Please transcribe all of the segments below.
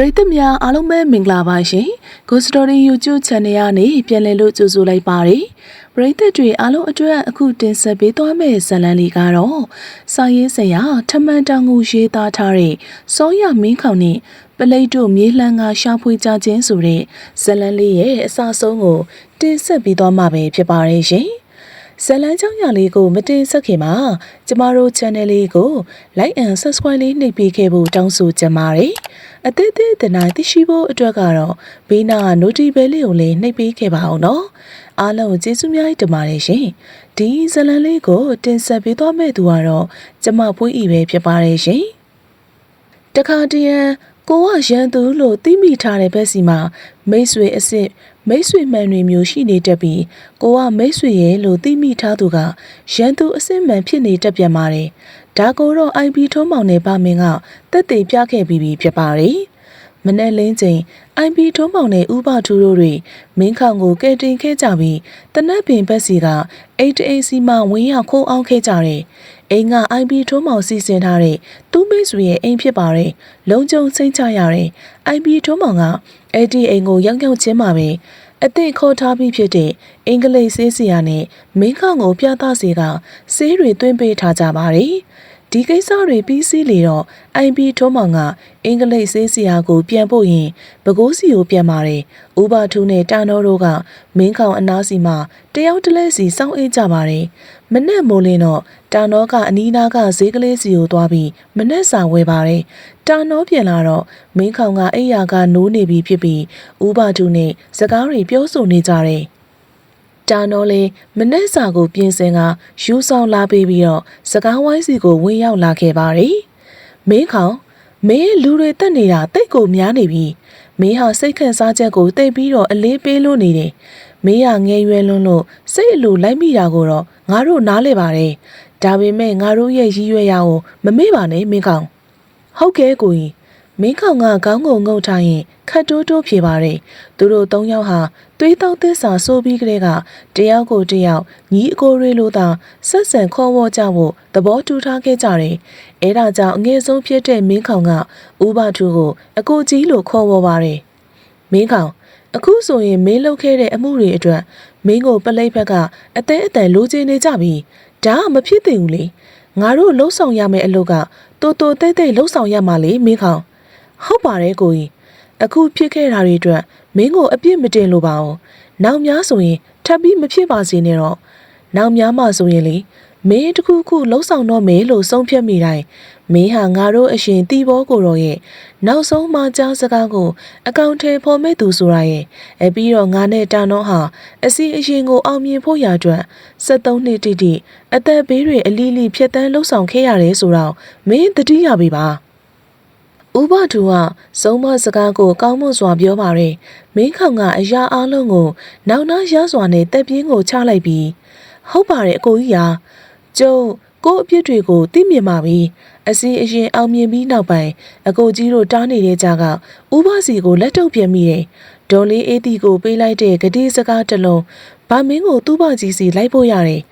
ရိသတ်များအားလုံးပဲမင်္ဂလာပါရှင် Good Story YouTube Channel ကနေပြန်လည်လို့ကြိုဆိုလိုက်ပါတယ်ပရိသတ်တွေအားလုံးအတွက်အခုတင်ဆက်ပေးသွားမယ့်ဇာတ်လမ်းလေးကတော့စာရေးဆရာထမန်တောင်ကိုရေးသားထားတဲ့စောရမင်းခေါင်နဲ့ပလိတ်တို့မြေလှမ်းကရှာဖွေကြခြင်းဆိုတဲ့ဇာတ်လမ်းလေးရဲ့အစဆုံးကိုတင်ဆက်ပေးသွားမှာပဲဖြစ်ပါတယ်ရှင် ဇလန်းချောင်းညာလေးကို မတင်ဆက်ခင်မှာကျမတို့ channel လေးကို like and subscribe လေးနှိပ်ပေးခဲ့ဖို့တောင်းဆိုချင်ပါတယ်။အသေးသေးတနိုင်သိရှိဖို့အတွက်ကတော့ဘေးနာက notification လေးကိုလည်းနှိပ်ပေးခဲ့ပါအောင်နော်။အားလုံးကျေးဇူးများတင်ပါတယ်ရှင်။ဒီဇလန်းလေးကို တင်ဆက်ပေးသွားမယ့်သူကတော့ကျမဖွေးဤပဲဖြစ်ပါတယ်ရှင်။တခါတရံကိုကရန်သူလို့သိမိထားတဲ့ဘက်စီမှာမိတ်ဆွေအစ်စ် မိတ်ဆွေမှန်တွေမျိုးရှိနေတတ်ပြီးကိုကမိတ်ဆွေရဲ့လို့သိမိထားသူကရန်သူအစ်စ်မှန်ဖြစ်နေတတ်ပြန်ပါတယ်။ဒါကိုတော့ IP ထုံးမောင်နဲ့ဗမင်းကတက်တည်ပြခဲ့ပြီးပြီဖြစ်ပါတယ်။မနေ့လင်းချိန် IP ထုံးမောင်နဲ့ဥပထူတို့တွေမင်းခေါင်ကိုကဲတင်ခဲ့ကြပြီးတနက်ပင်ဘက်စီက88စီမှဝင်းရောက်ခိုးအောင်ခဲ့ကြတယ်။အိမ်က IP ထုံးမောင်စီစဉ်ထားတဲ့သူ့မိတ်ဆွေရဲ့အိမ်ဖြစ်ပါတယ်။လုံခြုံစိတ်ချရတယ်။ IP ထုံးမောင်က အဲ့ဒီအိမ်ကိုရောက်ရောက်ချင်းမှာပဲအသင့်ခေါ်ထားပြီးဖြစ်တဲ့အင်္ဂလိပ်ဆေးစီယာနဲ့မင်းခေါင်ကိုပြသစေကဆေးတွေသွင်းပေးထားကြပါတယ်။ ဒီကိစ္စတွေပြီးစီးလေတော့ IB ထုံးမောင်ကအင်္ဂလိပ်ဆေးစီယာကို ပြန်ပို့ရင်ဘကိုးစီကိုပြန်ပါတယ်။ဥပထူးနဲ့တာနောတို့ကမင်းခေါင်အနားစီမှာတယောက်တလဲစီစောင့်အေးကြပါတယ်။မနဲ့မိုးလင်းတော့တာနောကအနီးနားကဈေးကလေးစီကိုသွားပြီးမနဲ့စာဝယ်ပါတယ်။တာနောပြန်လာတော့မင်းခေါင်ကအိယာကနိုးနေပြီဖြစ်ပြီးဥပထူးနဲ့စကားတွေပြောဆိုနေကြတယ်။ တာနော်လေးမနှက်စာကိုပြင်ဆင်ကယူဆောင်လာပေးပြီးတော့စကားဝိုင်းစီကိုဝင်ရောက်လာခဲ့ပါတယ်။မင်းခေါင်မင်းလူတွေတက်နေတာတိတ်ကိုများနေပြီ။မင်းဟာစိတ်ခံစားချက်ကိုတိတ်ပြီးတော့အလေးပေးလို့နေတယ်။မင်းဟာငယ်ရွယ်လွန်းလို့စိတ်အလိုလိုက်မိတာကိုတော့ငါတို့နားလေပါတယ်။ဒါပေမဲ့ငါတို့ရဲ့ရည်ရွယ်ရာကိုမမေ့ပါနဲ့မင်းခေါင်။ဟုတ်ကဲ့ကိုကြီး မင်းခေါင်ကခေါင်းကိုငုံထားရင်ခတ်တိုးတိုးဖြေပါတယ်သူတို့သုံးယောက်ဟာသွေးတောက်သစ္စာဆိုပြီးကလေးကတယောက်ကိုတယောက်ညီအကိုတွေလိုသာဆက်ဆံခေါ်ဝေါ်ကြဖို့သဘောတူထားခဲ့ကြတယ်အဲဒါကြောင့်အငယ်ဆုံးဖြစ်တဲ့မင်းခေါင်ကဥပထူကိုအကိုကြီးလိုခေါ်ဝေါ်ပါတယ်မင်းခေါင်အခုဆိုရင်မင်းလုပ်ခဲ့တဲ့အမှုတွေအတွက်မင်းကိုပလိတ်ဘက်ကအသေးအတန်လိုချင်နေကြပြီဒါကမဖြစ်သင့်ဘူးလေငါတို့လှုပ်ဆောင်ရမယ့်အလုပ်ကတိုးတိုးတိတ်တိတ်လှုပ်ဆောင်ရမှာလေမင်းခေါင် ဟုတ်ပါတယ်ကိုကြီးအခုဖြစ်ခဲ့တာတွေအတွက်မင်းကိုအပြစ်မတင်လို့ပါဘူးနောက်များဆိုရင်ထပ်ပြီးမဖြစ်ပါစေနဲ့တော့နောက်များမှဆိုရင်လေမင်းတခုခုလှုပ်ဆောင်တော့မယ်လို့ဆုံးဖြတ်မိတိုင်းမင်းဟာငါတို့အရှင်တီဘောကိုတော့ရဲ့နောက်ဆုံးမှကြားစကားကို အကောင့်ထဲဖော်မဲ့သူဆိုတာရဲ့အပြီးတော့ငါနဲ့တာနောဟာအစီအရှင်ကိုအောင်မြင်ဖို့ရာအတွက်73နှစ်တိတိအသက်ဘေးတွေအလီလီဖြတ်တန်းလှုပ်ဆောင်ခဲ့ရတယ်ဆိုတော့မင်းတတိယပြီပါ ဥပဒူကစုံမစကားကိုကောင်းမွန်စွာပြောပါရယ်မင်းခေါင်ကအရာအလုံးကိုနောက်နောက်ရစွာနဲ့တက်ပြင်းကိုချလိုက်ပြီးဟုတ်ပါတယ်အကိုကြီးရာကျုပ်ကို့အပြစ်တွေကိုသိမြင်ပါပြီအစီအရင်အောင်မြင်ပြီးနောက်ပိုင်းအကိုကြီးတို့တားနေတဲ့ကြကဥပစီကိုလက်ထုတ်ပြန်မိတယ်ဒေါ်လေးအေးတီကိုပေးလိုက်တဲ့ဂတိစကားတစ်လုံးဗမင်းကိုသူ့ဘကြီးစီလိုက်ဖို့ရတယ်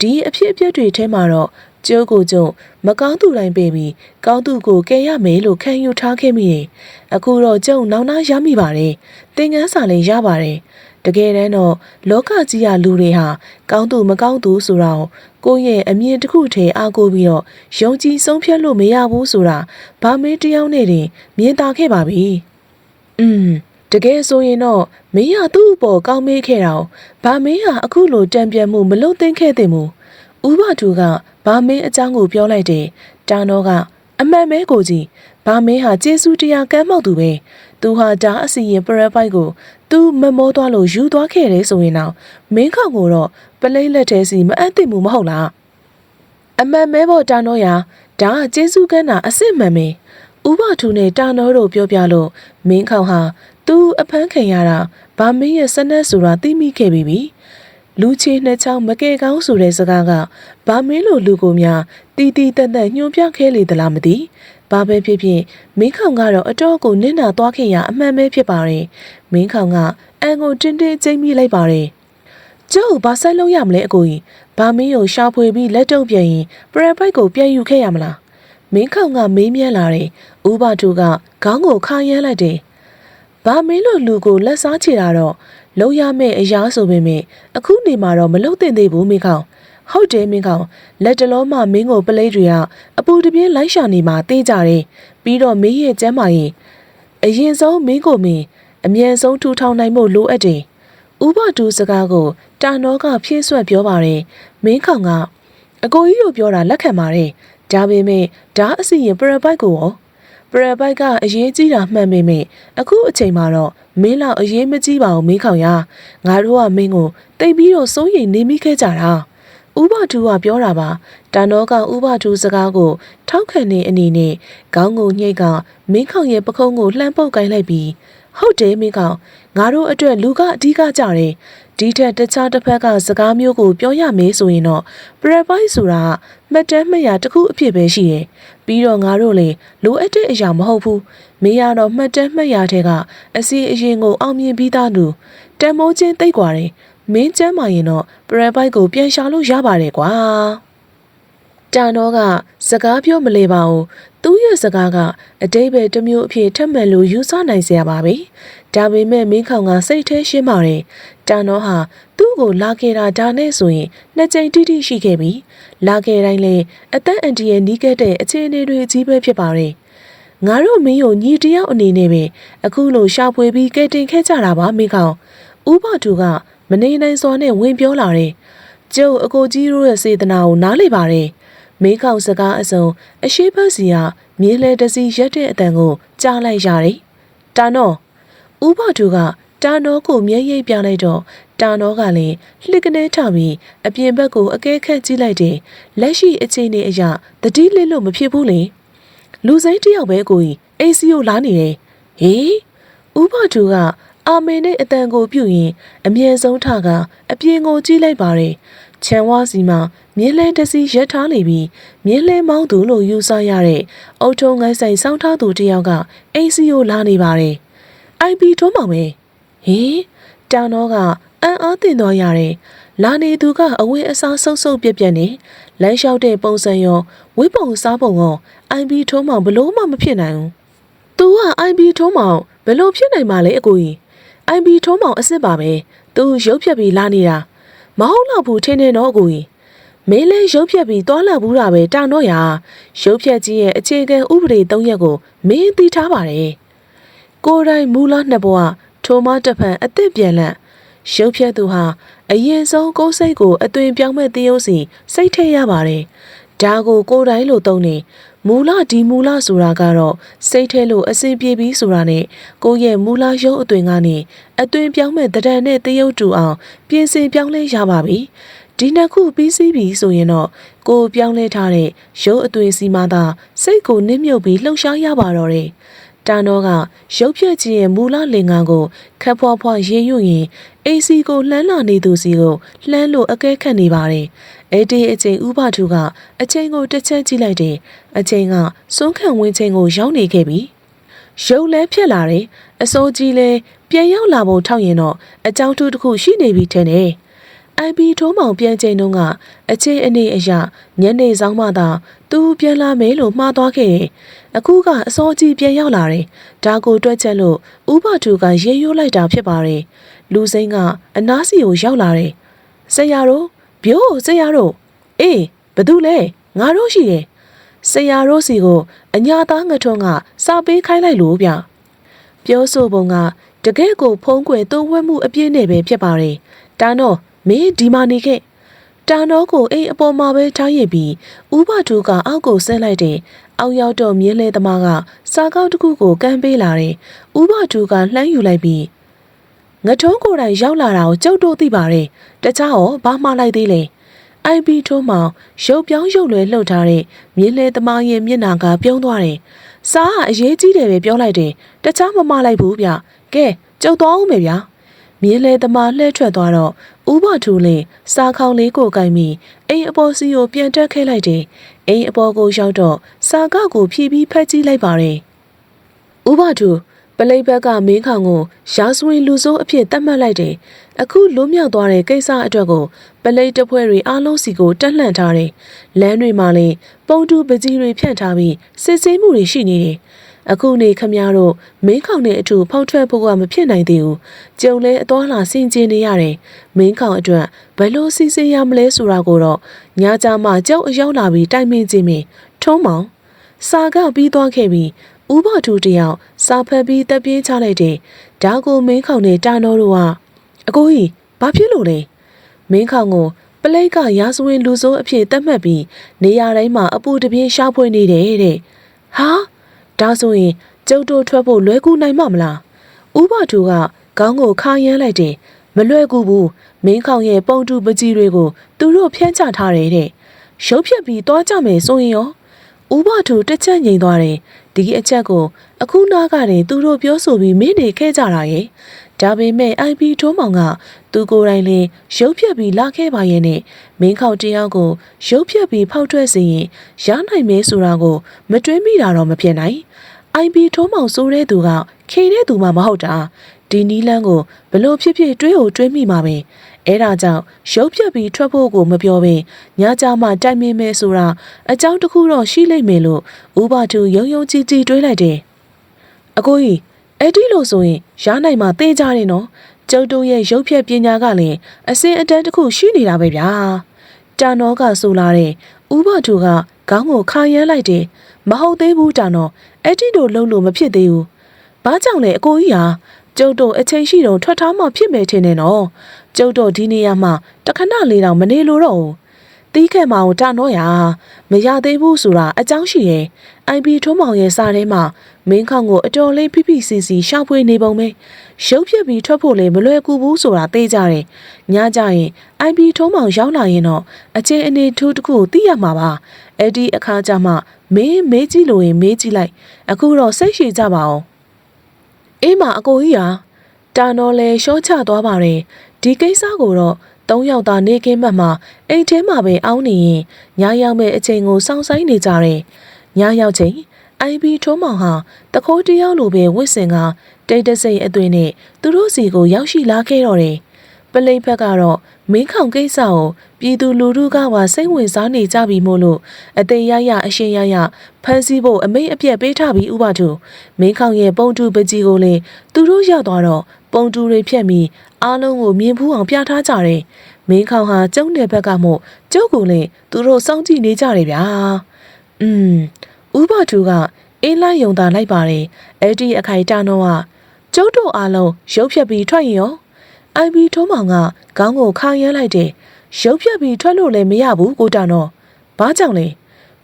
ဒီအဖြစ်အပျက်တွေထဲမှာတော့ ကျိုးကိုကျုံမကောင်းသူတိုင်းပေးပြီးကောင်းသူကိုကယ်ရမယ်လို့ခံယူထားခဲ့မိတယ်။အခုတော့ကျုံနောင်နာရမိပါတယ်။သင်ငန်းစာလည်းရပါတယ်။တကယ်တမ်းတော့လောကကြီးရလူတွေဟာကောင်းသူမကောင်းသူဆိုတော့ကိုယ့်ရဲ့အမြင်တစ်ခုထဲအားကိုးပြီးတော့ယုံကြည်ဆုံးဖြတ်လို့မရဘူးဆိုတာဘာမင်းတယောက်နဲ့တင်မြင်သာခဲ့ပါပြီ။อืมတကယ်ဆိုရင်တော့မင်းဟာသူ့အပေါ်ကောင်းမေးခဲ့တာ။ဘာမင်းဟာအခုလိုတံပြန်မှုမလုပ်သင့်ခဲ့တဲ့မူ။ဦးဘသူက ဘာမင်းအကြောင်းကိုပြောလိုက်တယ်တာနောကအမှန်မဲကိုကြီးဘာမင်းဟာကျေးဇူးတရားကမ်းမောက်သူပဲသူဟာဒါအစီရင်ပရပိုက်ကိုသူမမောသွားလို့ယူသွားခဲ့တယ်ဆိုရင်တော့မင်းခေါင်ကိုတော့ပလိတ်လက်ထဲစီမအပ်သိမှုမဟုတ်လားအမှန်မဲပေါ်တာနောရာဒါကကျေးဇူးကမ်းတာအစ်စ်မှန်ပဲဥပထူနဲ့တာနောတို့ပြောပြလို့မင်းခေါင်ဟာသူအဖမ်းခံရတာဗာမင်းရဲ့စနက်ဆိုတာသိမိခဲ့ပြီပြီ လူချေနှစ်ချောင်းမကဲကောင်းဆိုတဲ့စကားကဘာမင်းလိုလူကိုများတီတီတက်တက်ညှို့ပြခဲလေသလားမသိဘာပဲဖြစ်ဖြစ်မင်းခေါင်ကတော့အတော့ကိုနင့်နာသွားခင်ရအမှန်ပဲဖြစ်ပါတယ်မင်းခေါင်ကအန်ကိုတင်းတင်းကျိမ့်မိလိုက်ပါတယ်ကျုပ်ဘာဆက်လုံးရမလဲအကိုကြီးဘာမင်းကိုရှာဖွေပြီးလက်တုပ်ပြန်ရင်ပရပိုက်ကိုပြန်ယူခဲ့ရမလားမင်းခေါင်ကမေးမြန်းလာတယ်ဥပထုကခေါင်းကိုခါရမ်းလိုက်တယ်ဘာမင်းလို့လူကိုလက်စားချေတာတော့ လုံရမယ့်အရာဆိုပေမဲ့အခုနေမှာတော့မလုံသင့်သေးဘူးမင်းခေါင်ဟုတ်တယ်မင်းကောင်လက်တလုံးမှမင်းကိုပလိတ်တွေကအပူတပြင်းလိုက်ရှာနေမှာတေးကြတယ်ပြီးတော့မင်းရဲ့ကျမ်းမာရင်အရင်ဆုံးမင်းကိုမင်းအမြန်ဆုံးထူထောင်နိုင်ဖို့လိုအပ်တယ်ဥပတူစကားကိုတာနောကဖြည့်ဆွက်ပြောပါတယ်မင်းခေါင်ကအကိုကြီးတို့ပြောတာလက်ခံပါတယ်ဒါပေမဲ့ဓာအစီရင်ပရပိုက်ကိုရော ပရပိုက်ကအရေးကြီးတာမှန်ပေမဲ့အခုအချိန်မှာတော့မင်းလောက်အရေးမကြီးပါဘူးမင်းခေါင်ရငါတို့ကမင်းကိုတိတ်ပြီးတော့စိုးရိမ်နေမိခဲ့ကြတာဥပတူကပြောတာပါတာနောကဥပတူစကားကို ထောက်ခံနေအနေနဲ့ခေါင်းကိုညှိတ်ကမင်းခေါင်ရဲ့ပခုံးကိုလှမ်းပုတ်ကိုင်းလိုက်ပြီးဟုတ်တယ်မင်းကောင်ငါတို့အတွက်လူကအဓိကကြတယ်ဒီထက်တခြားတစ်ဖက်ကစကားမျိုးကိုပြောရမေးဆိုရင်တော့ပရပိုက်ဆိုတာ မှတ်တမ်းမှတ်ရာတစ်ခုအဖြစ်ပဲရှိတယ်။ပြီးတော့ငါတို့လေလိုအပ်တဲ့အရာမဟုတ်ဘူး။မင်းရတော့မှတ်တမ်းမှတ်ရာထဲကအစီအရင်ကိုအောင်မြင်ပြီးသားသူတန်မိုးချင်းတိတ်ကွာတယ်။မင်းကျမ်းမာရင်တော့ပရပိုက်ကိုပြန်ရှာလို့ရပါတယ်ကွာ။တာနောကစကားပြောမလဲပါဘူး သူ့ရဲ့စကားကအတိတ်ပဲတစ်မျိုးအဖြစ်ထက်မှန်လို့ယူဆနိုင်စရာပါပဲဒါပေမဲ့မင်းခေါင်ကစိတ်แท้ရှင်းပါတယ်တန်တော့ဟာသူ့ကိုလာခဲ့တာဒါနဲ့ဆိုရင်နှစ်ကြိမ်တိတိရှိခဲ့ပြီလာခဲ့တိုင်းလဲအသက်အန္တရာယ်နီးခဲ့တဲ့အခြေအနေတွေကြီးပဲဖြစ်ပါတယ်ငါတို့မင်းကိုညီတယောက်အနေနဲ့ပဲအခုလိုရှာဖွေပြီးကဲတင်ခဲ့ကြတာပါမိကောင်ဥပတူကမနေနိုင်စွာနဲ့ဝင်ပြောလာတယ်ကျုပ်အကိုကြီးတို့ရဲ့စေတနာကိုနားလေပါတယ် မေးခေါင်စကားအစုံအရှိဘတ်စီကမြင်းလဲတစီရက်တဲ့အတန်ကိုကြားလိုက်ရတယ်တာနော်ဥပတူကတာနော်ကိုမျက်ရည်ပြလိုက်တော့တာနော်ကလည်းလှစ်ကနေထပြီးအပြင်ဘက်ကိုအကဲခတ်ကြည့်လိုက်တယ်လက်ရှိအခြေအနေအရတတိလစ်လို့မဖြစ်ဘူးလေလူစိမ်းတယောက်ပဲကိုကြီးအေးစီကိုလာနေတယ်ဟေးဥပတူကအာမင်နဲ့အတန်ကိုပြုတ်ရင်အမြဲဆုံးထကအပြင်ကိုကြည့်လိုက်ပါတယ် ချန်ဝါစီမှာမြင်းလဲတစီရက်ထားနေပြီးမြင်းလဲမောင်းသူလို့ယူဆရတဲ့အုတ်ထုံငိုင်းဆိုင်စောင်းထားသူတယောက်ကအိမ်စီကိုလာနေပါတယ်။ IP ထုံးမောင်ပဲဟင်တောင်တော့ကအံ့အားသင့်တော်ရတယ်။လာနေသူကအဝေးအစားဆုပ်ဆုပ်ပြက်ပြက်နေလမ်းလျှောက်တဲ့ပုံစံရောဝိပုံစားပုံရော IP ထုံးမောင်ဘလို့မှမဖြစ်နိုင်ဘူး။ "तू က IP ထုံးမောင်ဘလို့ဖြစ်နိုင်မှာလဲအကိုကြီး။ IP ထုံးမောင်အစ်စ်ပါပဲ။ तू ရုပ်ဖြတ်ပြီးလာနေတာ မဟုတ်တော့ဘူးထင်တယ်နော်အကိုကြီး။မင်းလဲရုပ်ဖြတ်ပြီးသွားလာဘူးတာပဲတောင်တော့ရရုပ်ဖြတ်ကြီးရဲ့အခြေခံဥပဒေ၃ရက်ကိုမင်းသိထားပါတယ်။ကိုယ်တိုင်မူလနှစ်ဘဝထိုမတစ်ဖန်အသက်ပြန်လန့်ရုပ်ဖြတ်သူဟာအရင်ဆုံးကိုယ်စိတ်ကိုအသွင်ပြောင်းမဲ့တရုပ်စီစိတ်ထည့်ရပါတယ်။ဒါကိုကိုယ်တိုင်လို့သုံးနေ မူလဒီမူလဆိုတာကတော့စိတ်ထဲလို့အစဉ်ပြေပြီးဆိုတာနဲ့ကိုယ့်ရဲ့မူလရုပ်အသွင်ကနေအသွင်ပြောင်းမဲ့တရံနဲ့တရုပ်တူအောင်ပြင်ဆင်ပြောင်းလဲရပါပြီ။ဒီနှစ်ခုပြီးစီးပြီဆိုရင်တော့ကိုယ်ပြောင်းလဲထားတဲ့ရုပ်အသွင်စီမှသာစိတ်ကိုနစ်မြုပ်ပြီးလှုပ်ရှားရပါတော့တယ်။တန်တော့ကရုပ်ဖြတ်ခြင်းရဲ့မူလလင်္ကာကိုခက်ဖွားဖွားရေးယူရင်အေစီကိုလှမ်းလာနေသူစီကိုလှမ်းလို့အကဲခတ်နေပါတယ်။ အဲ့ဒီအချိန်ဥပထုကအချိန်ကိုတစ်ချက်ကြည့်လိုက်တယ်။အချိန်ကစွန်းခံဝင်ချိန်ကိုရောက်နေခဲ့ပြီ။ရုပ်လဲဖြစ်လာတယ်။အစိုးကြီးလဲပြန်ရောက်လာဖို့ထောက်ရင်တော့အကြောင်းတူတစ်ခုရှိနေပြီထင်တယ်။ IB ထိုးမောင်ပြန်ချိန်တုန်းကအချင်းအနေအရာညနေဆောင်မှသာသူပြန်လာမယ်လို့မှားသွားခဲ့တယ်။အခုကအစောကြီးပြန်ရောက်လာတယ်။ဒါကိုတွက်ချက်လို့ဥပထုကရေရိုးလိုက်တာဖြစ်ပါတယ်။လူစိမ်းကအနားစီကိုရောက်လာတယ်။ဆရာတို့ ဘိုးဆရာတို့အေးဘသူလဲငါတို့ရှိတယ်။ဆရာတို့စီကိုအညာသားငထွန်းကစာပေးခိုင်းလိုက်လို့ဗျ။ပြောဆိုပုံကတကယ့်ကိုဖုံးကွယ်သုံးဝဲမှုအပြည့်နဲ့ပဲဖြစ်ပါတယ်။တာတော့မင်းဒီမာနေခဲ့တာတော့ကိုအိမ်အပေါ်မှာပဲထားရပြီးဥပထုကအောက်ကိုဆင်းလိုက်တယ်။အောက်ရောက်တော့မြင်းလဲသမားကစာကောက်တစ်ခုကိုကမ်းပေးလာတယ်။ဥပထုကလှမ်းယူလိုက်ပြီး ငထုံးကိုယ်တိုင်ရောက်လာတာကိုကြုတ်တို့သိပါတယ်။တခြားရောဘာမှလိုက်သေးလဲ။ IB ထိုးမောင်ရုပ်ပြောင်းရုပ်လွယ်လှုပ်ထားတဲ့မြင်းလဲသမားရဲ့မျက်နှာကပြုံးသွားတယ်။စားကအရေးကြီးတယ်ပဲပြောလိုက်တယ်။တခြားမမလိုက်ဘူးဗျ။ကဲကြုတ်သွားအောင်မယ်ဗျာ။မြင်းလဲသမားလှည့်ထွက်သွားတော့ဥပထူလင်စားခေါင်လေးကိုကင်ပြီးအိမ်အပေါ်စီကိုပြန်တက်ခဲလိုက်တယ်။အိမ်အပေါ်ကိုရောက်တော့စာကောက်ကိုဖြီးပြီးဖက်ကြည့်လိုက်ပါတယ်။ဥပထူ ဘလိပ်ဘက်ကမင်းခေါင်ကိုရာဇဝင်လူဆိုးအဖြစ်သတ်မှတ်လိုက်တယ်အခုလွတ်မြောက်သွားတဲ့ကိစ္စအတွက်ကိုပလိပ်တပွဲတွေအားလုံးစီကိုတက်လှန့်ထားတယ်လမ်းတွေမှာလည်းပုံတူပကြီးတွေဖြန့်ထားပြီးစစ်ဆေးမှုတွေရှိနေတယ်အခုနေခမရတို့မင်းခေါင်နဲ့အတူဖောက်ထွက်ဖို့ကမဖြစ်နိုင်သေးဘူးကြုံလဲအသွားလာဆင်ကျင်နေရတယ်မင်းခေါင်အတွက်ဘယ်လိုစီစဉ်ရမလဲဆိုတာကိုတော့ညကြမှာကြောက်အရောက်လာပြီးတိုင်ပင်ခြင်းမင်းထုံးမောင်စာကပြီးသွားခဲ့ပြီးဥပထူတယောက် စာဖတ်ပြီးတက်ပြေးချလိုက်တယ်ဒါကိုမင်းခေါင်နဲ့တာနောတို့ကအကိုကြီးဘာဖြစ်လို့လဲမင်းခေါင်ကိုပလိတ်ကရာဇဝင်လူဆိုးအဖြစ်သတ်မှတ်ပြီးနေရာတိုင်းမှာအပူတပြင်းရှားဖွေနေတယ်တဲ့ဟာဒါဆိုရင်ကျုပ်တို့ထွက်ဖို့လွယ်ကူနိုင်မှာမလားဥပထူကခေါင်းကိုခါရမ်းလိုက်တယ်မလွယ်ကူဘူးမင်းခေါင်ရဲ့ပုံတူပကြီးတွေကိုသူတို့ဖြန့်ချထားတယ်တဲ့ရုပ်ဖြတ်ပြီးသွားကြမယ်ဆိုရင်ရောဥပထူတစ်ချက်ငိန်သွားတယ် ဒီအချက်ကိုအခုနားကတည်းသူတို့ပြောဆိုပြီးမင်းနေခဲ့ကြတာရဲ့ဒါပေမဲ့ IP ထိုးမောင်ကသူကိုယ်တိုင်လင်းရုပ်ဖြတ်ပြီးလာခဲ့ပါရဲ့နဲ့မင်းခေါတယောက်ကိုရုပ်ဖြတ်ပြီးဖောက်ထွက်စေရင်ရနိုင်မဲဆိုတာကို မတွေးမိတာတော့မဖြစ်နိုင် IP ထိုးမောင်ဆိုတဲ့သူကခေတဲ့သူမှမဟုတ်တာဒီနီးလန်းကိုဘလို့ဖြစ်ဖြစ်တွေးကိုတွေးမိမှာပဲ အဲဒါကြောင့်ရုပ်ဖြတ်ပြီးထွက်ဖို့ကိုမပြောဘဲညကြမှတိုင်မင်မဲဆိုတာအကြောင်းတစ်ခုတော့ရှိလိမ့်မယ်လို့ဥပတူယုံယုံကြည်ကြည်တွေးလိုက်တယ်အကိုကြီးအဲ့ဒီလိုဆိုရင်ရနိုင်မှာသိကြတယ်နော်ကျုပ်တို့ရဲ့ရုပ်ဖြတ်ပညာကလည်းအစင်အတန်းတစ်ခုရှိနေတာပဲဗျာတာနောကဆိုလာတဲ့ဥပတူကခေါင်းကိုခါရမ်းလိုက်တယ်မဟုတ်သေးဘူးတာနောအဲ့ဒီလိုလုံးလို့မဖြစ်သေးဘူးဘာကြောင့်လဲအကိုကြီးဟာ ကျုပ်တို့အချိန်ရှိတော့ထွက်ထားမှဖြစ်မယ်ထင်တယ်နော်ကျုပ်တို့ဒီနေရာမှာတခဏလေးတော့မနေလို့တော့ဘူးတီးခက်မအောင်တာတော့ရမရသေးဘူးဆိုတာအကြောင်းရှိရဲ့ IP ထုံးမောင်ရဲ့စာထဲမှာမင်းခေါင်ကိုအတော်လေးဖိဖိစီစီရှောက်ဖွေးနေပုံပဲရုပ်ပြက်ပြီးထွက်ဖို့လည်းမလွယ်ကူဘူးဆိုတာသိကြတယ်ညကြရင် IP ထုံးမောင်ရောက်လာရင်တော့အချင်းအနေထူးတစ်ခုသိရမှာပါအဲ့ဒီအခါကျမှမင်းမေးကြည့်လို့ရင်မေးကြည့်လိုက် အခုတော့စိတ်ရှည်ကြပါအောင် အေးမအကိုကြီးဟာတာနော်လဲရှော့ချသွားပါတယ်ဒီကိစ္စကိုတော့သုံးယောက်သားနေကင်းဘက်မှာအိမ်ထဲမှာပဲအောင်းနေရင်ညရောက်မဲ့အချိန်ကိုစောင့်ဆိုင်နေကြတယ်ညရောက်ချိန် IB ထုံးမောင်ဟာတခိုးတယောက်လိုပဲဝစ်စင်ကတိတ်တဆိတ်အသွင်နဲ့သူတို့စီကိုရောက်ရှိလာခဲ့တော့တယ် ပလိတ်ဘက်ကတော့မင်းခေါင်ကိစ္စကိုပြည်သူလူထုကပါစိတ်ဝင်စားနေကြပြီမို့လို့အသေးရရအရှင်ရရဖမ်းဆီးဖို့အမိတ်အပြက်ပေးထားပြီးဥပထုမင်းခေါင်ရဲ့ပုံတူပကြီးကိုလည်းသူတို့ရောက်သွားတော့ပုံတူတွေဖြတ်ပြီးအားလုံးကိုမြင်ဖူးအောင်ပြထားကြတယ်မင်းခေါင်ဟာကျုံတဲ့ဘက်ကမို့ကျုပ်ကိုလည်းသူတို့စောင့်ကြည့်နေကြတယ်ဗျာอืมဥပထုကအင်းလိုက်ယုံတာလိုက်ပါတယ်အဲ့ဒီအခိုင်တန်းတော့ကကျုပ်တို့အားလုံးရုပ်ဖြတ်ပြီးထွက်ရင်ရော အိုင်ဘီထုံးမောင်ကခေါင်းကိုခါရမ်းလိုက်တယ်ရုပ်ဖြတ်ပြီးထွက်လို့လည်းမရဘူးကိုတာနော်ဘာကြောင့်လဲ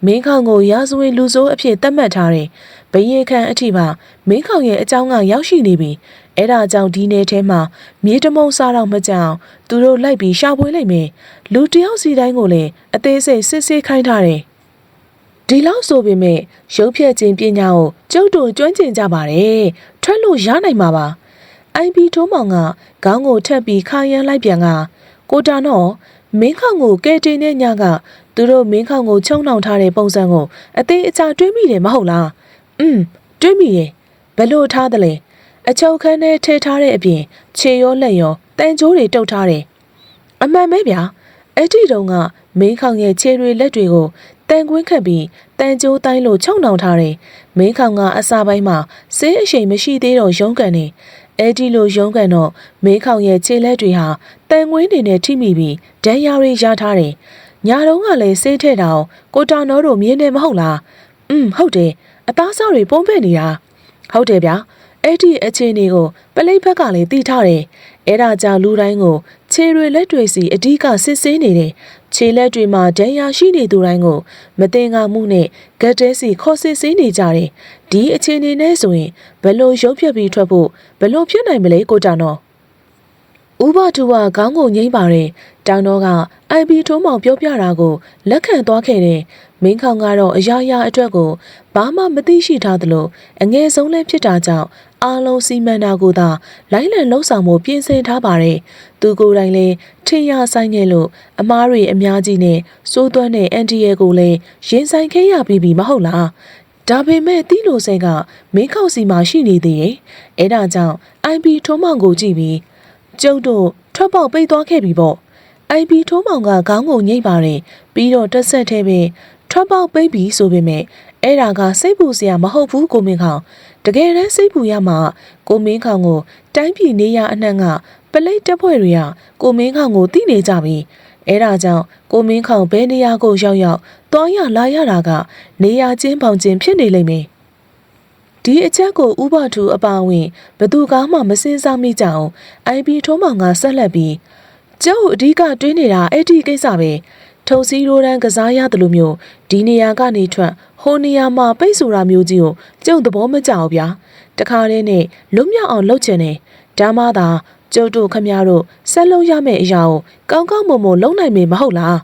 မင်းခေါင်ကိုရာဇဝင်လူဆိုးအဖြစ်သတ်မှတ်ထားတယ်ဘရင်ခန့်အထိပါမင်းခေါင်ရဲ့အကြောင်းကရောက်ရှိနေပြီအဲ့ဒါကြောင့်ဒီနေ့ထဲမှာမြေတမုံစားတော့မကြောင်သူတို့လိုက်ပြီးရှာဖွေလိုက်မယ်လူတယောက်စီတိုင်းကိုလည်းအသေးစိတ်စစ်ဆေးခိုင်းထားတယ်ဒီလောက်ဆိုပေမဲ့ရုပ်ဖြတ်ခြင်းပညာကိုကျုပ်တို့ကျွမ်းကျင်ကြပါတယ်ထွက်လို့ရနိုင်မှာပါ အိုင်ပီထိုးမောင်ကခေါင်းကိုထပ်ပြီးခါရမ်းလိုက်ပြန်ကကိုတာတော့မင်းခေါင်ကိုကဲတင်တဲ့ညကသူတို့မင်းခေါင်ကိုချုံနှောင်ထားတဲ့ပုံစံကိုအသေးအချာတွေးမိတယ်မဟုတ်လားอืมတွေးမိတယ်ဘယ်လိုထားသလဲအချုပ်ခန်းထဲထည့်ထားတဲ့အပြင်ခြေရောလက်ရောတန်ကြိုးတွေတုပ်ထားတယ်အမှန်ပဲဗျာအဲ့ဒီတုန်းကမင်းခေါင်ရဲ့ခြေတွေလက်တွေကိုတန်ကွင်းခတ်ပြီးတန်ကြိုးတိုင်းလို့ချုံနှောင်ထားတယ်မင်းခေါင်ကအစာပိုင်းမှာဆေးအရှိန်မရှိသေးတော့ရုံးကန်နေ အဲ့ဒီလိုရုံးကန်တော့မင်းခေါင်ရဲ့ခြေလက်တွေဟာတန်ကွင်းတွေနဲ့ထိမိပြီးဒဏ်ရာတွေရထားတယ်ညာတော့ကလည်းဆေးထဲ့တာကိုတာနောတို့မြင်နေမဟုတ်လားอืมဟုတ်တယ်အသားစားတွေပုံဖက်နေတာဟုတ်တယ်ဗျာအဲ့ဒီအခြေအနေကိုပလိတ်ဘက်ကလည်းသိထားတယ်အဲ့ဒါကြောင့်လူတိုင်းကိုခြေတွေလက်တွေစီအဓိကစစ်ဆေးနေတယ် ခြေလက်တွေမှာဒဏ်ရာရှိနေသူတိုင်းကို မတင်ငါမှုနဲ့ဂတ်တဲစီခေါ်စစ်ဆေးနေကြတယ်ဒီအခြေအနေနဲ့ဆိုရင်ဘယ်လိုရုပ်ဖြတ်ပြီးထွက်ဖို့ဘယ်လိုဖြစ်နိုင်မလဲကိုတာနော်ဥပတူကခေါင်းကိုငိမ့်ပါတယ် တောင်တော့က IB ထုံးမောင်ပြောပြတာကိုလက်ခံသွားခဲ့တယ်မင်းခေါင်ကတော့အရာရာအတွက်ကိုဘာမှမသိရှိထားသလိုအငယ်ဆုံးလည်းဖြစ်တာကြောင့်အားလုံးစီမံတာကိုသာလိုင်းလံလှုပ်ဆောင်မှုပြင်ဆင်ထားပါတယ်သူကိုယ်တိုင်လည်းထင်ရဆိုင်ခဲ့လို့အမားတွေအများကြီးနဲ့စိုးသွမ်းတဲ့အန်တီရဲ့ကိုလည်းရင်ဆိုင်ခဲ့ရပြီးပြီမဟုတ်လားဒါပေမဲ့တီးလိုစိတ်ကမင်းခောက်စီမှာရှိနေသေးရဲ့အဲဒါကြောင့် IP ထိုးမောင်ကိုကြည့်ပြီးကျုပ်တို့ထွက်ပေါက်ပိတ်သွားခဲ့ပြီပေါ့ IP ထိုးမောင်ကခေါင်းကိုညှိပါတယ်ပြီးတော့တက်ဆက်ထဲပဲထွက်ပေါက်ပိတ်ပြီးဆိုပေမဲ့အဲ့ဒါကစိတ်ပူစရာမဟုတ်ဘူးကိုမင်းခေါင်တကယ်တမ်းစိတ်ပူရမှာကိုမင်းခေါင်ကိုတိုင်းပြည်နေရအနှံ့ကပလိတ်တက်ဖွဲ့တွေကကိုမင်းခေါင်ကိုတိနေကြပြီအဲ့ဒါကြောင့်ကိုမင်းခေါင်ဘယ်နေရာကိုရောက်ရောက်တွားရလာရတာကနေရာချင်းပေါင်ချင်းဖြစ်နေလိမ့်မယ်ဒီအချက်ကိုဥပထုအပါအဝင်ဘသူကမှမစင်စားမိကြအောင် IP ထိုးမောင်ကဆက်လက်ပြီး ကျုပ်အဓိကတွေးနေတာအဲ့ဒီကိစ္စပဲထုံစည်းရိုးတန်းကစားရတယ်လို့မျိုးဒီနေရာကနေထွက်ဟိုနေရာမှာပိတ်ဆိုတာမျိုးကြီးကိုကျုပ်သဘောမကျဘူးဗျာတခါတည်းနဲ့လွတ်မြောက်အောင်လုပ်ချင်တယ်ဒါမှသာကျုပ်တို့ခမရတို့ဆက်လုံးရမယ့်အရာကိုကောင်းကောင်းမွန်မွန်လုပ်နိုင်မယ်မဟုတ်လား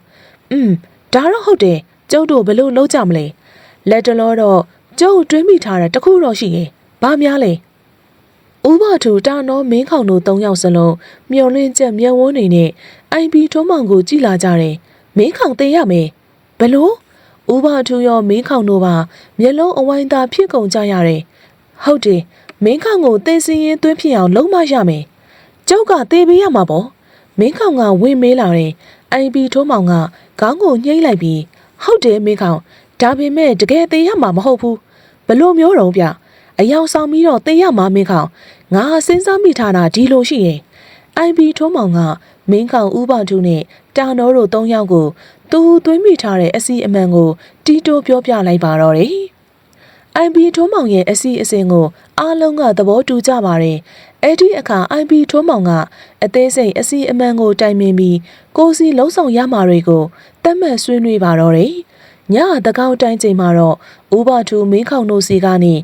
อืมဒါတော့ဟုတ်တယ်ကျုပ်တို့ဘယ်လို့လုပ်ကြမလဲလက်တလောတော့ကျုပ်တွေးမိထားတာတခုတော့ရှိရင်ဘာများလဲ ဥပထူတာနောမင်းခေါင်တို့၃ယောက်စလုံးမျောလင်းချက်မျက်ဝန်းနေနဲ့အိုင်ပီထုံးမောင်ကိုကြည်လာကြတယ်။မင်းခေါင်သိရမယ်။ဘလို့ဥပထူရောမင်းခေါင်တို့ပါမျက်လုံးအဝိုင်းသာဖြစ်ကုန်ကြရတယ်။ဟုတ်တယ်မင်းခေါင်ကိုသိစင်းရင်သွင်းဖြစ်အောင်လုံးမရမယ်။ကျောက်ကသေပေးရမှာပေါ့။မင်းခေါင်ကဝင်မေးလာတယ်။အိုင်ပီထုံးမောင်ကခေါင်းကိုညှိလိုက်ပြီးဟုတ်တယ်မင်းခေါင်ဒါပေမဲ့တကယ်သေရမှာမဟုတ်ဘူး။ဘလို့မျိုးတော့ဗျ။ အယောင်ဆောင်ပြီးတော့သေရမှာမင်းခေါင်ငါစဉ်းစားမိထားတာဒီလိုရှိရင် IB ထုံးမောင်ကမင်းကောင်ဥပထုနဲ့တာနောတို့၃ယောက်ကိုသူသွင်းမိထားတဲ့အစီအမံကို တီတိုပြောပြလိုက်ပါတော့တယ်။ IB ထုံးမောင်ရဲ့အစီအစဉ်ကိုအားလုံးကသဘောတူကြပါတယ်။အဲ့ဒီအခါ IB ထုံးမောင်ကအသေးစိတ်အစီအမံကိုတိုင်ပင်ပြီးကိုစီလုံးဆောင်ရမှာတွေကိုတတ်မှတ်ဆွေးနွေးပါတော့တယ်။ ညတကောက်တိုင်းချိန်မှာတော့ဥပထုမင်းခေါင်တို့စီကနေ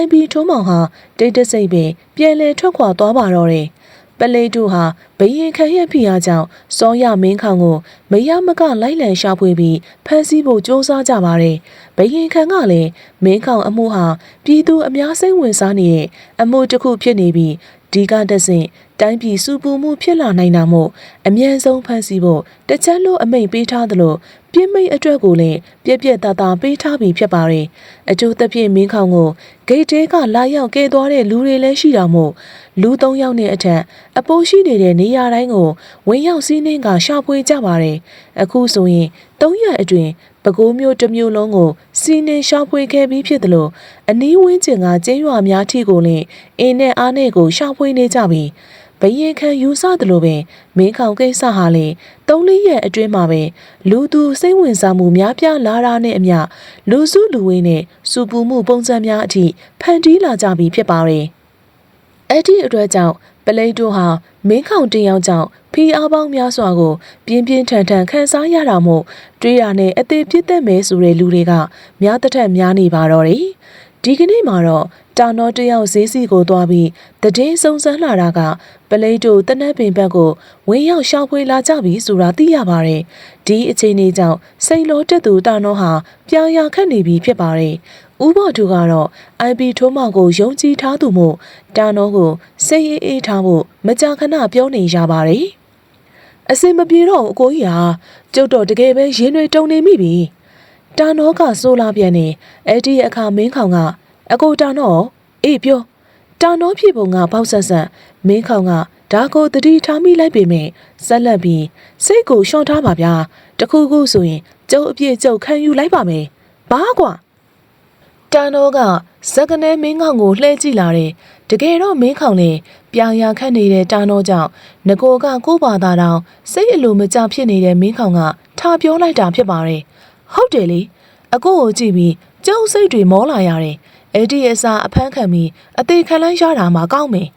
IB ထုံးမောင်ဟာတိတ်တဆိတ်ပင်ပြန်လည်ထွက်ခွာသွားပါတော့တယ်။ပလေတူဟာဘရင်ခရက်ဖိအားကြောင့်စောရမင်းခေါင်ကိုမရမကလိုက်လံရှာဖွေပြီးဖမ်းဆီးဖို့ကြိုးစားကြပါတယ်။ဘရင်ခံကလည်းမင်းခေါင်အမှုဟာပြည်သူအများစိတ်ဝင်စားနေတဲ့အမှုတစ်ခုဖြစ်နေပြီးဒီကတဆင့်တိုင်းပြည်စုပူမှုဖြစ်လာနိုင်တာမို့အမြန်ဆုံးဖမ်းဆီးဖို့တချက်လို့အမိန့်ပေးထားသလို ပြစ်မိတ်အတွက်ကိုလည်းပြက်ပြက်သားသားပေးထားပြီးဖြစ်ပါတယ်။အကျိုးသဖြင့်မင်းခေါင်ကိုဂိတ်တဲကလာရောက်ကဲသွားတဲ့လူတွေလည်းရှိတာမို့လူ၃ယောက်နဲ့အထက်အပိုးရှိနေတဲ့နေရာတိုင်းကိုဝင်ရောက်စီးနှင်းကရှာဖွေကြပါတယ်။အခုဆိုရင်၃ရက်အတွင်းပဲခူးမျိုးတစ်မျိုးလုံးကိုစီးနှင်းရှာဖွေခဲ့ပြီးဖြစ်တယ်လို့အနီးဝန်းကျင်ကကျင်းရွာများထိကိုလည်းအင်းနဲ့အားနဲ့ကိုရှာဖွေနေကြပြီး ဘယင်ခံယူဆသလိုပင်မင်းခေါင်ကိစ္စဟာလေသုံးလေးရက်အတွင်းမှာပဲလူသူစိတ်ဝင်စားမှုများပြားလာတာနဲ့အမျှလူစုလူဝေးနဲ့စူပူမှုပုံစံများအထိဖန်တီးလာကြပြီဖြစ်ပါတယ်။အဲ့ဒီအတွက်ကြောင့်ပလိတ်တို့ဟာမင်းခေါင်တင်ယောက်ကြောင့်ဖီအားပေါင်းများစွာကို ပြင်းပြင်းထန်ထန်ခံစားရတာမို့တွေးရနဲ့အသေးပြစ်သက်မယ်ဆိုတဲ့လူတွေကများတစ်ထက်များနေပါတော့တယ်။ ဒီကနေ့မှာတော့တာနောတယောက်ဈေးစီကိုသွားပြီးတည်င်းစုံစမ်းလာတာကပလိတ်တို့တနက်ပင်ဘက်ကိုဝင်းရောက်ရှောက်ဖွေလာကြပြီဆိုတာသိရပါတယ်။ဒီအချိန်လေးကြောင့်စိတ်လောတက်သူတာနောဟာပြောင်ရခတ်နေပြီဖြစ်ပါတယ်။ဥပဒုကတော့ IP ထိုးမောင်ကိုယုံကြည်ထားသူမို့တာနောကိုစိတ်အေးအေးထားဖို့မကြာခဏပြောနေရပါတယ်။အစင်မပြေတော့အကိုကြီးဟာကျုပ်တော့တကယ်ပဲရင်းတွေတုံနေမိပြီ။ တာနောကစိုးလာပြန်နေအဲ့ဒီအခါမင်းခေါင်ကအကိုတာနောအေးပြောတာနောဖြစ်ပုံကပေါက်ဆက်ဆက်မင်းခေါင်ကဒါကိုတတိထားမိလိုက်ပေမဲ့ဆက်လက်ပြီးစိတ်ကိုရှော့ထားပါဗျာတခုခုဆိုရင်ကျုပ်အပြည့်ကျုပ်ခံယူလိုက်ပါမယ်ဘာကွာတာနောကဇက်ကနေမင်းခေါင်ကိုလှည့်ကြည့်လာတယ်တကယ်တော့မင်းခေါင်လည်းပြောင်ရခတ်နေတဲ့တာနောကြောင့်ငကိုကကိုပါတာတောင်စိတ်အလိုမကျဖြစ်နေတဲ့မင်းခေါင်ကထားပြောလိုက်တာဖြစ်ပါတယ် ဟုတ်တယ်လေအကိုကိုကြည့်ပြီးကျုပ်စိတ်တွေမောလာရတယ်အဲ့ဒီအစားအဖမ်းခံပြီးအသေးခံလန်းရတာမှကောင်းမယ်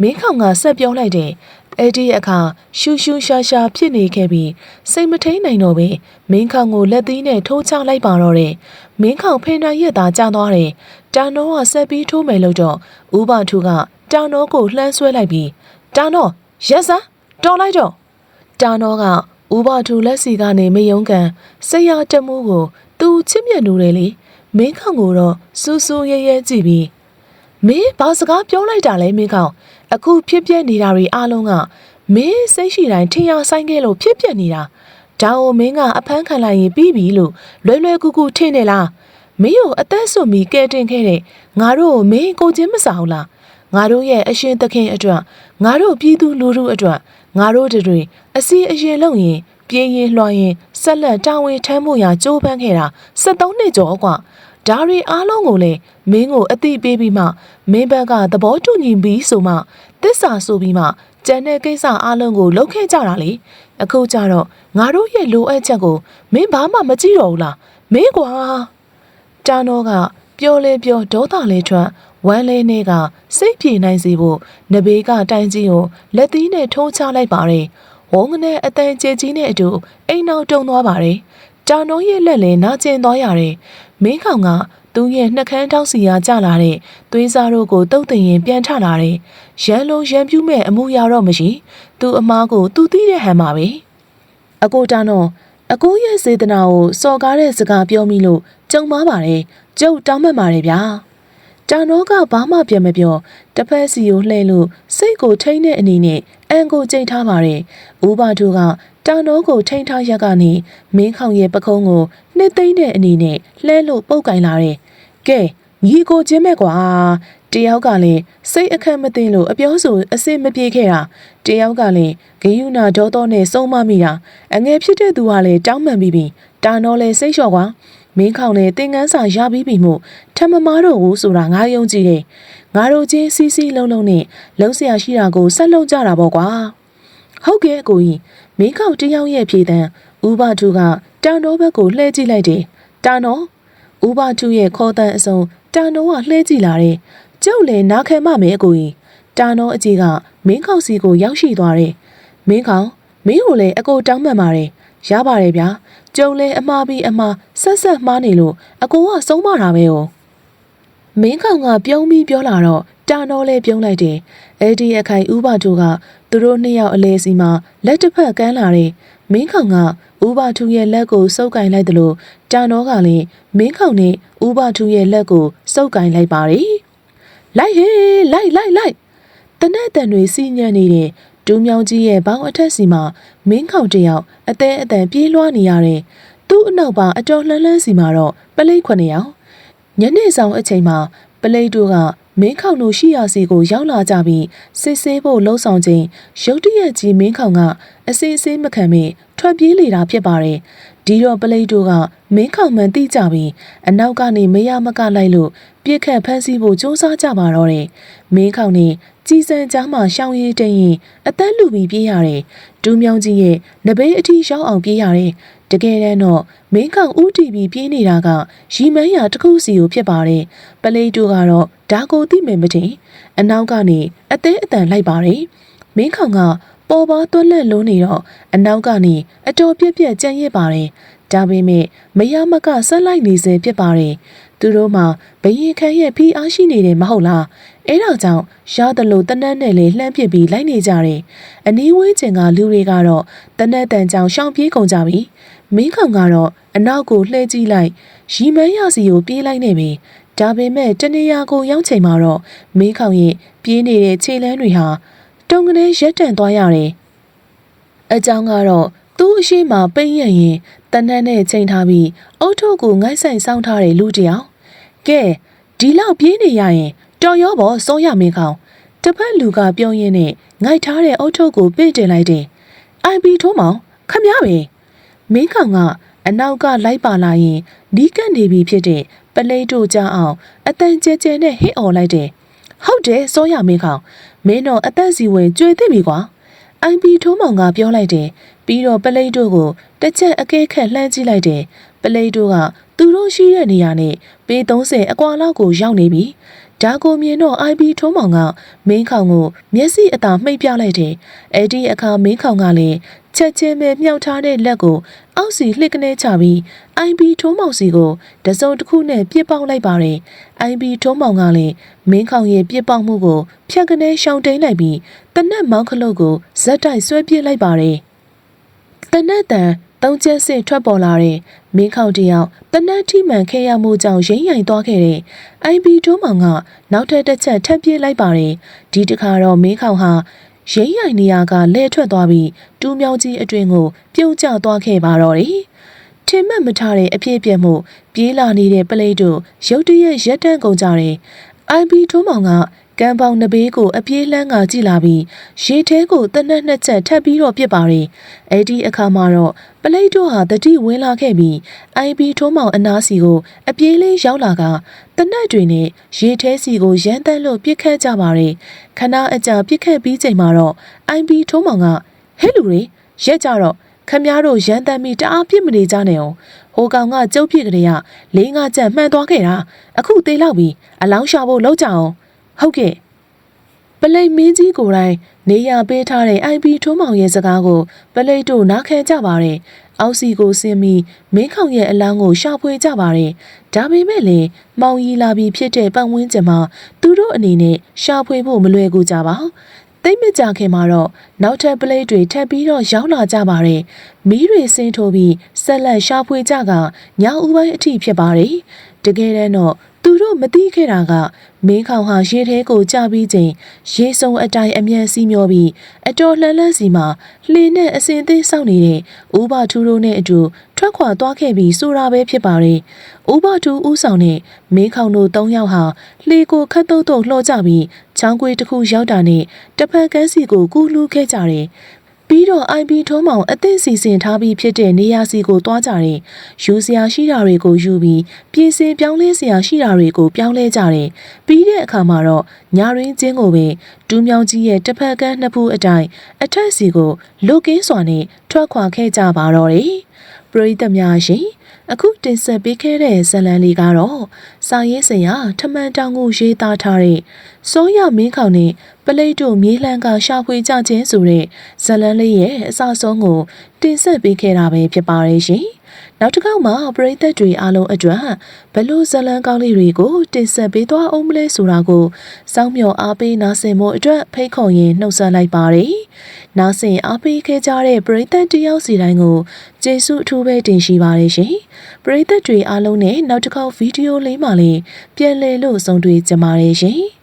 မင်းခေါင်ကဆက်ပြောလိုက်တယ်အဲ့ဒီအခါရှူးရှူးရှာရှာဖြစ်နေခဲ့ပြီးစိတ်မထိန်နိုင်တော့ပဲမင်းခေါင်ကိုလက်သီးနဲ့ထိုးချလိုက်ပါတော့တယ်မင်းခေါင်ဖိနေရက်သားကြာသွားတယ်တာနောကဆက်ပြီးထိုးမယ်လို့တော့ဥပထုကတာနောကိုလှမ်းဆွဲလိုက်ပြီးတာနောရက်စားတော်လိုက်တော့တာနောက ဥပထုလက်စီကနေမယုံကန်ဆရာတမှုကိုသူချစ်မြတ်နိုးတယ်လေမင်းခေါင်ကိုတော့စူးစူးရဲရဲကြည့်ပြီးမင်းဘာစကားပြောလိုက်တာလဲမင်းခေါင်အခုဖြစ်ပြနေတာတွေအားလုံးကမင်းစိတ်ရှိတိုင်းထင်ရဆိုင်ခဲ့လို့ဖြစ်ပြနေတာဒါအိုမင်းကအဖမ်းခံလိုက်ရင်ပြီးပြီလို့လွယ်လွယ်ကူကူထင်နေလားမမင်းကိုအသက်ဆွမီကဲတင်ခဲ့တဲ့ငါတို့ကိုမင်းကိုချင်းမစားဘူးလားငါတို့ရဲ့အရှင်သခင်အတွက်ငါတို့ပြည်သူလူထုအတွက် ငါတို့တွေအစီအရင်လုံရင်ပြေးရင်လွှားရင်ဆက်လက်တာဝန်ထမ်းမှုရာကြိုးပမ်းခဲ့တာ73နှစ်ကျော်กว่าဒါရီအားလုံးကိုလည်းမင်းကိုအတိပေးပြီးမှမင်းဘက်ကသဘောတူညီပြီးဆိုမှတစ္ဆာဆိုပြီးမှကျန်တဲ့ကိစ္စအားလုံးကိုလုပ်ခဲ့ကြတာလေအခုကျတော့ငါတို့ရဲ့လိုအပ်ချက်ကိုမင်းဘာမှမကြည့်တော့ဘူးလားမင်းကွာတာနောကပျော်လေပျော်ဒေါသလေးထွက် ဝမ်းလေးနဲ့ကစိတ်ပြေနိုင်စေဖို့နဘေးကတိုင်ကြီးကိုလက်သီးနဲ့ထိုးချလိုက်ပါတယ်ဝုန်းကနေအတန်ကျဲကြီးနဲ့အတူအိမ်နောက်တုံသွားပါတယ်တာနောရဲ့လက်လည်းနာကျင်သွားရတယ်မင်းခေါင်ကသူ့ရဲ့နှကန်းတောက်စီရကြလာတဲ့သွေးစားတို့ကိုတုတ်တင်ရင်ပြန်ထလာတယ်ရန်လိုရန်ပြူးမဲ့အမှုရတော့မရှိသူ့အမားကိုသူသိတဲ့ဟန်ပါပဲအကိုတာနောအကိုရဲ့စေတနာကိုစော်ကားတဲ့စကားပြောမိလို့ကြုံပါပါတယ်ကျုပ်တောင်းပန်ပါတယ်ဗျာ တာနောကဘာမှပြန်မပြောတစ်ဖက်စီကိုလှည့်လို့စိတ်ကိုထိမ့်တဲ့အနေနဲ့အန်ကိုကြိတ်ထားပါတယ်ဦးပါတို့ကတာနောကိုထိမ့်ထားရက်ကနေမင်းခေါင်ရဲ့ပခုံးကိုနှစ်သိမ့်တဲ့အနေနဲ့လှဲလို့ပုတ်ကင်လာတယ်ကဲညီကိုချင်းမဲ့ကွာတယောက်ကလည်းစိတ်အခက်မသိလို့အပြောဆိုအစစ်မပြေခဲ့တာတယောက်ကလည်းဂယုနာဒေါသောနဲ့စုံမမိတာအငယ်ဖြစ်တဲ့သူကလည်းတောင်းပန်ပြီးပြီတာနော်လည်းစိတ်လျှော့ကွာ မင်းခေါင်လည်းတင်ကန်းစာရပြီးပြီမို့ထမမားတော့ဘူးဆိုတာငါယုံကြည်တယ်ငါတို့ချင်းစီစီလုံးလုံးနဲ့လုံးဆရာရှိတာကိုဆက်လုံးကြတာပေါ့ကွာဟုတ်ကဲ့အကိုကြီးမင်းခေါင်တယောက်ရဲ့ဖြေတန်းဥပထုကတောင်တော်ဘက်ကိုလှည့်ကြည့်လိုက်တယ်တာနော်ဥပထုရဲ့ခေါ်တန်းအစုံတာနော်ကလှည့်ကြည့်လာတယ်ကျုပ်လည်းနားခံမမယ်အကိုကြီးတာနော်အကြီးကမင်းခေါင်စီကိုရောက်ရှိသွားတယ်မင်းခေါင်မင်းကိုလည်းအကိုတောင်းပန်ပါတယ်ရပါတယ်ဗျာ ကျုံလဲအမှားပြီးအမှားဆက်ဆက်မှားနေလို့အကိုကဆုံးမတာပဲ哦မင်းခေါင်ကပြုံးပြီးပြောလာတော့တာနော်လဲပြုံးလိုက်တယ်အဲ့ဒီအခိုင်ဥပထုကသူတို့နှစ်ယောက်အလဲစီမှာလက်တစ်ဖက်ကမ်းလာတယ်မင်းခေါင်ကဥပထုရဲ့လက်ကိုစုပ်ကင်လိုက်တယ်လို့တာနော်ကလည်းမင်းခေါင်နဲ့ဥပထုရဲ့လက်ကိုစုပ်ကင်လိုက်ပါတယ်လိုက်ဟေးလိုက်လိုက်လိုက်တနက်တန်တွေစီညံနေတဲ့ ဒူးမြောင်ကြီးရဲ့ဘောင်းအထက်စီမှာမင်းခေါင်တယောက်အသေးအတန်ပြေးလွှားနေရတယ်။သူ့အနောက်ပါအတော်လှမ်းလှမ်းစီမှာတော့ပလိတ်ခွနေယောက်ညနေဆောင်အချိန်မှာပလိတ်တို့ကမင်းခေါင်တို့ရှိရာစီကိုရောက်လာကြပြီးစစ်ဆေးဖို့လှုံ့ဆော်ခြင်းရုတ်တရက်ကြီးမင်းခေါင်ကအစီအစေးမခံမီထွက်ပြေးလေတာဖြစ်ပါတယ်။ ဒီတော့ပလိတ်တို့ကမင်းခေါင်မှန်သိကြပြီးအနောက်ကနေမရမကလိုက်လို့ပြစ်ခတ်ဖမ်းဆီးဖို့စူးစမ်းကြပါတော့တယ်။မင်းခေါင်နေကြီးစံကြားမှာရှောင်းရည်တင်ရင်အသက်လူပြီးပြေးရတယ်။ဒူးမြောင်းကြီးရဲ့နဘေးအထီရောက်အောင်ပြေးရတယ်။တကယ်တမ်းတော့မင်းခေါင်ဦးတီပြီးပြေးနေတာကရီမန်းရတစ်ခုစီကိုဖြစ်ပါတယ်။ပလိတ်တို့ကတော့ဓာကိုသိမယ်မထင်။အနောက်ကနေအသေးအတန်လိုက်ပါတယ်။မင်းခေါင်က ပေါ်ပါသွက်လက်လုံးနေတော့အနောက်ကနေအတော်ပြက်ပြက်ကြံ့ရစ်ပါတယ်။ဒါပေမဲ့မရမကဆက်လိုက်နေစေဖြစ်ပါတယ်။သူတို့မှဘရင်ခန့်ရဲ့ဖီးအားရှိနေတယ်မဟုတ်လား။အဲဒါကြောင့်ရတယ်လို့တနတ်နဲ့လေလှမ်းပစ်ပြီးလိုက်နေကြတယ်။အနီးဝန်းကျင်ကလူတွေကတော့တနတ်တန်ကြောင်ရှောင်ပြေးကုန်ကြပြီ။မင်းခေါင်ကတော့အနောက်ကိုလှည့်ကြည့်လိုက်ရီမန်းရစီကိုပြေးလိုက်နေပြီ။ဒါပေမဲ့တနေရာကိုရောက်ချိန်မှာတော့မင်းခေါင်ရဲ့ပြေးနေတဲ့ခြေလမ်းတွေဟာ တုံကနေရက်တန်သွားရတယ်။အကြောင်းကတော့သူ့အရှိမပိတ်ရရင်တနတ်နဲ့ချိန်ထားပြီးအုတ်ထုတ်ကိုငိုက်ဆိုင်စောင်းထားတဲ့လူတယောက်ကဲဒီလောက်ပြေးနေရရင်တော်ရောပေါ်စိုးရမင်းခေါင်တစ်ဖက်လူကပြောရင်းနဲ့ငိုက်ထားတဲ့အုတ်ထုတ်ကိုပင့်တင်လိုက်တယ်။အိုင်ပီထိုးမောင်ခမရပဲမင်းခေါင်ကအနောက်ကလိုက်ပါလာရင်နီးကပ်နေပြီဖြစ်တဲ့ပလိတ်တို့ကြအောင်အတန်ကျဲကျဲနဲ့ဟစ်អော်လိုက်တယ်။ ဟုတ်တယ်စိုးရမင်းခေါင်မင်းတော့အသက်စီဝင်ကြွေသိပြီကွာ။အိုင်ပီထိုးမောင်ကပြောလိုက်တယ်။ပြီးတော့ပလိတ်တို့ကိုတစ်ချက်အကဲခက်လှမ်းကြည့်လိုက်တယ်။ပလိတ်တို့ကသူတို့ရှိတဲ့နေရာနဲ့ပေ30အကွာလောက်ကိုရောက်နေပြီ။ဒါကိုမြင်တော့ IB ထုံးမောင်ကမင်းခေါင်ကိုမျက်စိအသာမှိတ်ပြလိုက်တယ်။အဲ့ဒီအခါမင်းခေါင်ကလည်း ချက်ချင်းပဲမြှောက်ထားတဲ့လက်ကိုအောက်စီလှစ်ကနေချပြီး IB ထုံးမောင်စီကိုတစုံတစ်ခုနဲ့ပြစ်ပေါက်လိုက်ပါတယ်။ IB ထုံးမောင်ကလည်းမင်းခေါင်ရဲ့ပြစ်ပေါက်မှုကိုဖြတ်ကနေရှောင်တိန်လိုက်ပြီးတနက်မောင်းခလုတ်ကိုဇက်တိုက်ဆွဲပစ်လိုက်ပါတယ်။တနက်တန်သုံးချက်စစ်ထွက်ပေါ်လာတဲ့မင်းခေါင်တယောက်တနက်ထိမှန်ခဲ့ရမှုကြောင့်ရိမ့်ရိုင်သွားခဲ့တဲ့ IB တိုးမောင်ကနောက်ထပ်တစ်ချက်ထပ်ပြေးလိုက်ပါတယ်ဒီတခါတော့မင်းခေါင်ဟာ ရိမ့်ရိုင်နေရာကလဲထွက်သွားပြီးတူးမြောင်းကြီးအတွင်ကိုပြုတ်ကျသွားခဲ့ပါတော့တယ်ထထင်မှတ်မထားတဲ့အဖြစ်အပျက်မှုပြေးလာနေတဲ့ပလိတ်တို့ရုတ်တရက်ရက်တန့်ကုန်ကြတယ်။ IB ထိုးမောင်က ကံပေါင်နှစ်ဘေးကိုအပြေးလှမ်းကကြည့်လာပြီးရေထဲကိုတနက်နှစ်ချက်ထပ်ပြီးတော့ပြစ်ပါတယ်။အဲ့ဒီအခါမှာတော့ပလိတ်တို့ဟာတတိဝင်လာခဲ့ပြီး IB ထိုးမောင်အနားစီကိုအပြေးလေးရောက်လာကတနက်တွေနဲ့ရေထဲစီကိုရမ်းတမ်းလို့ပြစ်ခတ်ကြပါတယ်။ခဏအကြာပြစ်ခတ်ပြီးချိန်မှာတော့ IB ထိုးမောင်ကဟဲ့လူတွေရက်ကြတော့ခမည်းတော်ရန်တမ်းမိတအားပြစ်မနေကြနဲ့အောင်ဟိုကောင်ကကျုပ်ဖြစ်ကလေးကလေးငါချက်မှန်သွားခဲ့တာအခုသေးလောက်ပြီအလောင်းရှာဖို့လောက်ကြအောင် ဟုတ်ကဲ့ပလိတ်မင်းကြီးကိုယ်တိုင်နေရပေးထားတဲ့ IB ထုံးမောင်ရဲ့စကားကိုပလိတ်တို့နားခံကြပါတယ်အောက်စီကိုဆင်းပြီးမင်းခေါင်ရဲ့အလောင်းကိုရှာဖွေကြပါတယ်ဒါပေမဲ့လည်းမောင်ရီလာပြီးဖြစ်တဲ့ပတ်ဝန်းကျင်မှာသူတို့အနေနဲ့ရှာဖွေဖို့မလွယ်ကူကြပါသိမ့်မကြခင်မှာတော့နောက်ထပ်ပလိတ်တွေထပ်ပြီးတော့ရောက်လာကြပါတယ်။မီးတွေဆင်းထိုးပြီးဆက်လက်ရှာဖွေကြကညောင်ဦးပိုင်းအထိဖြစ်ပါတယ်။တကယ်တမ်းတော့ သူတို့မသိခဲ့တာကမင်းခေါင်ဟာရေထဲကိုကျပြီးချိန်ရေစုံအတိုင်းအမြန်စီးမျောပြီးအတော်လှမ်းလှမ်းစီမှာလှေနဲ့အစင်သေးစောင့်နေတဲ့ဥပထူတို့နဲ့အတူထွက်ခွာသွားခဲ့ပြီးဆိုတာပဲဖြစ်ပါတယ်။ဥပထူဦးဆောင်တဲ့မင်းခေါင်တို့၃ယောက်ဟာလှေကိုခတ်တုတ်တုတ်လှော့ကြပြီးချောင်းကွေးတစ်ခုရောက်တာနဲ့တစ်ဖက်ကန်းစီကိုကူးလူးခဲ့ကြတယ်။ ပြီးတော့ IB ထုံးမောင်အသင့်စီစဉ်ထားပြီးဖြစ်တဲ့နေရာစီကိုတွားကြတယ်။ယူစရာရှိတာတွေကိုယူပြီးပြင်ဆင်ပြောင်းလဲစရာရှိတာတွေကိုပြောင်းလဲကြတယ်။ပြီးတဲ့အခါမှာတော့ညာရင်းချင်းကိုပဲတူးမြောင်ကြီးရဲ့တစ်ဖက်ကန်းနှစ်ဖူးအတိုင်းအထက်စီကိုလုကင်းစွာနဲ့ထွက်ခွာခဲ့ကြပါတော့တယ်။ပရိသတ်များရှင်အခုတင်ဆက်ပေးခဲ့တဲ့ဇလံလေးကတော့စာရေးဆရာထမန်တောင်ကိုရေးသားထားတဲ့စိုးရမင်းခေါင်နဲ့ပ လိတ်တို့မြေလှန်ကရှာဖွေကြခြင်းဆိုတဲ့ဇလံလေးရဲ့အစဆုံးကို တင်ဆက်ပေးခဲ့တာပဲဖြစ်ပါတယ်ရှင်။နောက်တစ်ခေါက်မှာပရိသတ်တွေအားလုံးအတွက်ဘလို့ဇလံကောင်းလေးတွေကိုတင်ဆက်ပေးသွားအောင်မလဲဆိုတာကိုစောင့်မျှော်အားပေးနားဆင်ဖို့အတွက်ဖိတ်ခေါ်ရင်နှုတ်ဆက်လိုက်ပါတယ်။နားဆင်အားပေးခဲ့ကြတဲ့ပရိသတ်တယောက်စီတိုင်းကိုကျေးဇူးအထူးပဲတင်ရှိပါတယ်ရှင်။ပရိသတ်တွေအားလုံးနဲ့နောက်တစ်ခေါက်ဗီဒီယိုလေးမှလည်းပြန်လည်လို့ဆုံတွေ့ကြပါရရှင်။